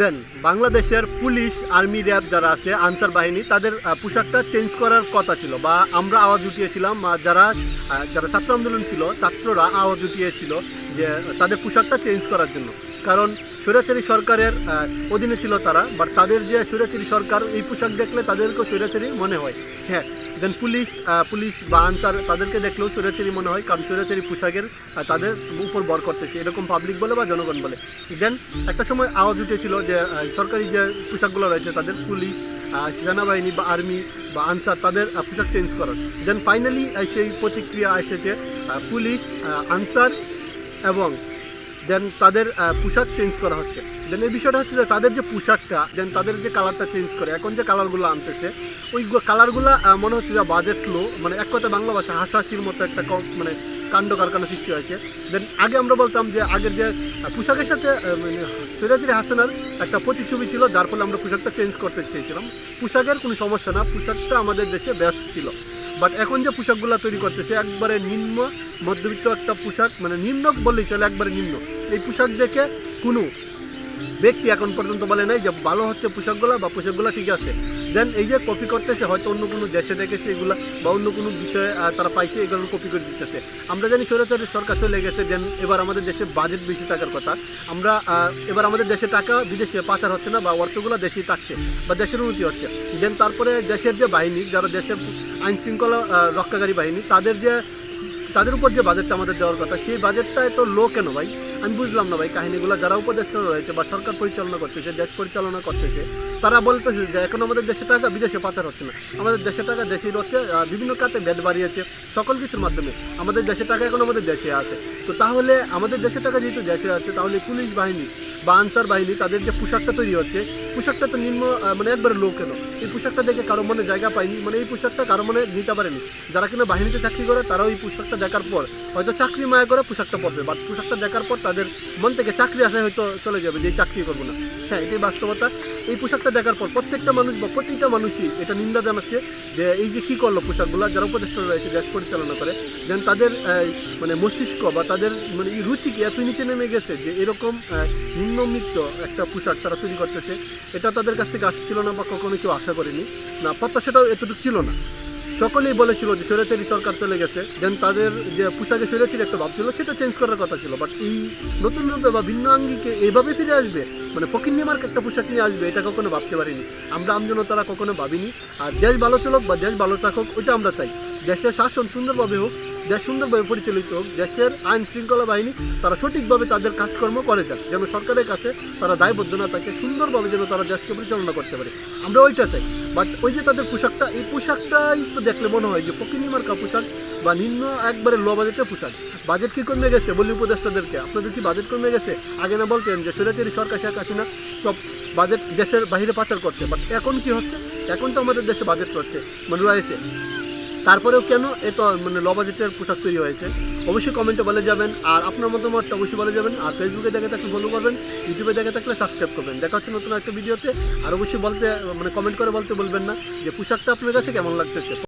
দেন, বাংলাদেশের police, army, RAB যারা আছে, আনসার বাহিনী, তাদের পোশাকটা চেঞ্জ করার কথা ছিল বা আমরা আওয়াজ উঠিয়েছিলাম যারা যারা ছাত্র আন্দোলন ছিল, ছাত্ররা আওয়াজ উঠিয়েছিল যে তাদের পোশাকটা চেঞ্জ করার জন্য। কারণ স্বৈরাচারী সরকারের অধীনে ছিল তারা বাট তাদের যে স্বৈরাচারী সরকার, এই পোশাক দেখলে তাদেরকেও স্বৈরাচারী মনে হয়। হ্যাঁ দেন পুলিশ পুলিশ বা আনসার তাদেরকে দেখলেও স্বৈরাচারী মনে হয়, কারণ স্বৈরাচারী পোশাকের তাদের উপর বর করতেছে, এরকম পাবলিক বলে বা জনগণ বলে। দেন একটা সময় আওয়াজ উঠেছিল যে সরকারি যে পোশাকগুলো রয়েছে, তাদের পুলিশ সেনাবাহিনী বা আর্মি বা আনসার তাদের পোশাক চেঞ্জ করার। দেন ফাইনালি সেই প্রতিক্রিয়া এসেছে পুলিশ আনসার এবং দেন তাদের পোশাক চেঞ্জ করা হচ্ছে। দেন এই বিষয়টা হচ্ছে যে তাদের যে পোশাকটা দেন তাদের যে কালারটা চেঞ্জ করে, এখন যে কালারগুলো আনতেছে, ওই কালারগুলো মনে হচ্ছে যে বাজেট লো মানে এক কথা বাংলা ভাষা হাসাহাসির মতো একটা মানে কাণ্ড কারখানা সৃষ্টি হয়েছে। দেন আগে আমরা বলতাম যে আগের যে পোশাকের সাথে মানে সিরাজুরি হাসানার একটা প্রতিচ্ছবি ছিল, যার ফলে আমরা পোশাকটা চেঞ্জ করতে চেয়েছিলাম। পোশাকের কোনো সমস্যা না, পোশাকটা আমাদের দেশে ব্যস্ত ছিল। বাট এখন যে পোশাকগুলো তৈরি করতেছে, একবারে নিম্ন, মধ্যবিত্ত একটা পোশাক মানে নিম্ন বললেই চলে, একবারে নিম্ন। এই পোশাক দেখে কোনো ব্যক্তি এখন পর্যন্ত বলে নাই যে ভালো হচ্ছে পোশাকগুলো বা পোশাকগুলো ঠিক আছে। দেন এই যে কপি করতেছে, হয়তো অন্য কোনো দেশে দেখেছে এগুলো বা অন্য কোনো বিষয়ে তারা পাইছে, এগুলো কপি করে দিতেছে। আমরা জানি স্বৈরাচারী সরকার চলে গেছে দেন এবার আমাদের দেশে বাজেট বেশি থাকার কথা। আমরা এবার আমাদের দেশে টাকা বিদেশে পাচার হচ্ছে না বা অর্থগুলো দেশেই থাকছে বা দেশের উন্নতি হচ্ছে। দেন তারপরে দেশের যে বাহিনী, যারা দেশের আইন শৃঙ্খলা রক্ষাকারী বাহিনী, তাদের যে, তাদের উপর যে বাজেটটা আমাদের দেওয়ার কথা, সেই বাজেটটা এত লো কেন ভাই? আমি বুঝলাম না ভাই কাহিনীগুলো। যারা উপদেষ্টা রয়েছে বা সরকার পরিচালনা করতেছে দেশ পরিচালনা করতেছে, তারা বলতেছে যে এখন আমাদের দেশে টাকা বিদেশে পাচার হচ্ছে না। আমাদের দেশে টাকা দেশেই হচ্ছে বিভিন্ন খাতে ব্যাট বাড়িয়েছে, সকল কিছুর মাধ্যমে। আমাদের দেশে টাকা এখন আমাদের দেশে আছে। তো তাহলে আমাদের দেশে টাকা যেহেতু দেশে আছে, তাহলে পুলিশ বাহিনী বা আনসার বাহিনী তাদের যে পোশাকটা তৈরি হচ্ছে, পোশাকটা তো নিম্ন মানে একবারে লো কেন? এই পোশাকটা দেখে কারও মনে জায়গা পায়নি মানে এই পোশাকটা কারও মনে নিতে পারেনি। যারা কিনা বাহিনীতে চাকরি করে, তারাও এই পোশাকটা দেখার পর, হয়তো চাকরি মায়া করে পোশাকটা পরবে বাট পোশাকটা দেখার পর তাদের মন থেকে চাকরি আসে হয়তো চলে যাবে যে চাকরি করব না। হ্যাঁ এটাই বাস্তবতা। এই পোশাকটা দেখার পর প্রত্যেকটা মানুষ বা প্রতিটা মানুষই এটা নিন্দা জানাচ্ছে যে এই যে কী করল পোশাকগুলো, যারা উপদেষ্টা রয়েছে, দেশ পরিচালনা করে দেন তাদের মানে মস্তিষ্ক বা তাদের মানে এই রুচি কি, এত নিচে নেমে গেছে যে এরকম নিম্নমিত্ত একটা পোশাক তারা তৈরি করতেছে, এটা তাদের কাছ থেকে আসছিল না বা কখনো কেউ আশা করেনি। না, প্রত্যাশাটাও এতটুকু ছিল না। সকলেই বলেছিল যে স্বৈরাচারী সরকার চলে গেছে। দেন তাদের যে পোশাকে স্বৈরাচারী একটা ভাব ছিল, সেটা চেঞ্জ করার কথা ছিল। বাট এই নতুন রূপে বা ভিন্ন আঙ্গিকে এইভাবে ফিরে আসবে মানে ফকিন্নি মার্ক একটা পোশাক নিয়ে আসবে, এটা কখনো ভাবতে পারিনি। আমরা আমজনতারা কখনো ভাবিনি। আর দেশ ভালো চলুক বা দেশ ভালো থাকুক, ওইটা আমরা চাই। দেশের শাসন সুন্দরভাবে হোক দেশ সুন্দরভাবে পরিচালিত হোক দেশের আইন শৃঙ্খলা বাহিনী তারা সঠিকভাবে তাদের কাজকর্ম করে যাক, যেন সরকারের কাছে তারা দায়বদ্ধ না থাকে সুন্দরভাবে যেন তারা দেশকে পরিচালনা করতে পারে। আমরা ওইটা চাই। বাট ওই যে তাদের পোশাকটা, এই পোশাকটাই তো দেখলে মনে হয় যে ফকিনিমার্কা পোশাক বা নিম্ন একবারে লো বাজেটের পোশাক। বাজেট কি কমে গেছে? বলি উপদেষ্টাদেরকে। আপনাদের কি বাজেট কমে গেছে? আগে না বলতেন যে স্বৈরাচারী সরকার, শেখ হাসিনা সব বাজেট দেশের বাইরে পাচার করছে। বাট এখন কি হচ্ছে? এখন তো আমাদের দেশে বাজেট করছে। মানে রয়েছে। তারপরেও কেন এত মানে লবাজেটের বাজেটের পোশাক তৈরি হয়েছে? অবশ্যই কমেন্টে বলে যাবেন, আর আপনার মতামতটা অবশ্যই বলে যাবেন, আর ফেসবুকে দেখে থাকলে ফলো করবেন ইউটিউবে দেখে থাকলে সাবস্ক্রাইব করবেন। দেখা হচ্ছে নতুন একটা ভিডিওতে আর অবশ্যই বলতে মানে কমেন্ট করে বলতে বলবেন না যে, পোশাকটা আপনার কাছে কেমন লাগতেছে?